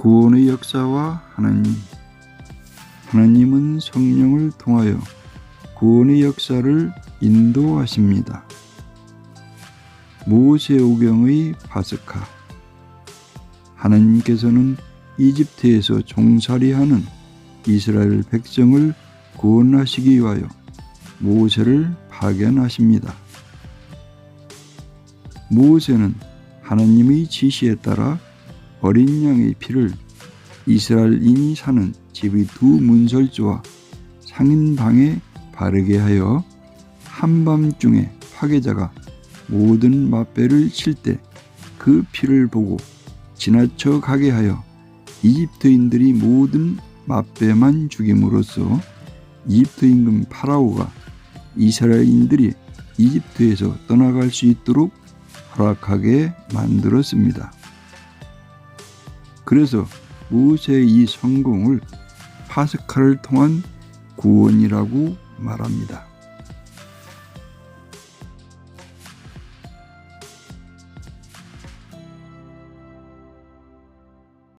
구원의 역사와 하나님. 하나님은 성령을 통하여 구원의 역사를 인도하십니다. 모세오경의 파스카 하나님께서는 이집트에서 종살이하는 이스라엘 백성을 구원하시기 위하여 모세를 파견하십니다. 모세는 하나님의 지시에 따라 어린 양의 피를 이스라엘인이 사는 집의 두 문설주와 상인방에 바르게 하여 한밤중에 파괴자가 모든 맛배를 칠 때 그 피를 보고 지나쳐 가게 하여 이집트인들이 모든 맛배만 죽임으로써 이집트 임금 파라오가 이스라엘인들이 이집트에서 떠나갈 수 있도록 허락하게 만들었습니다. 그래서 모세의 이 성공을 파스카를 통한 구원이라고 말합니다.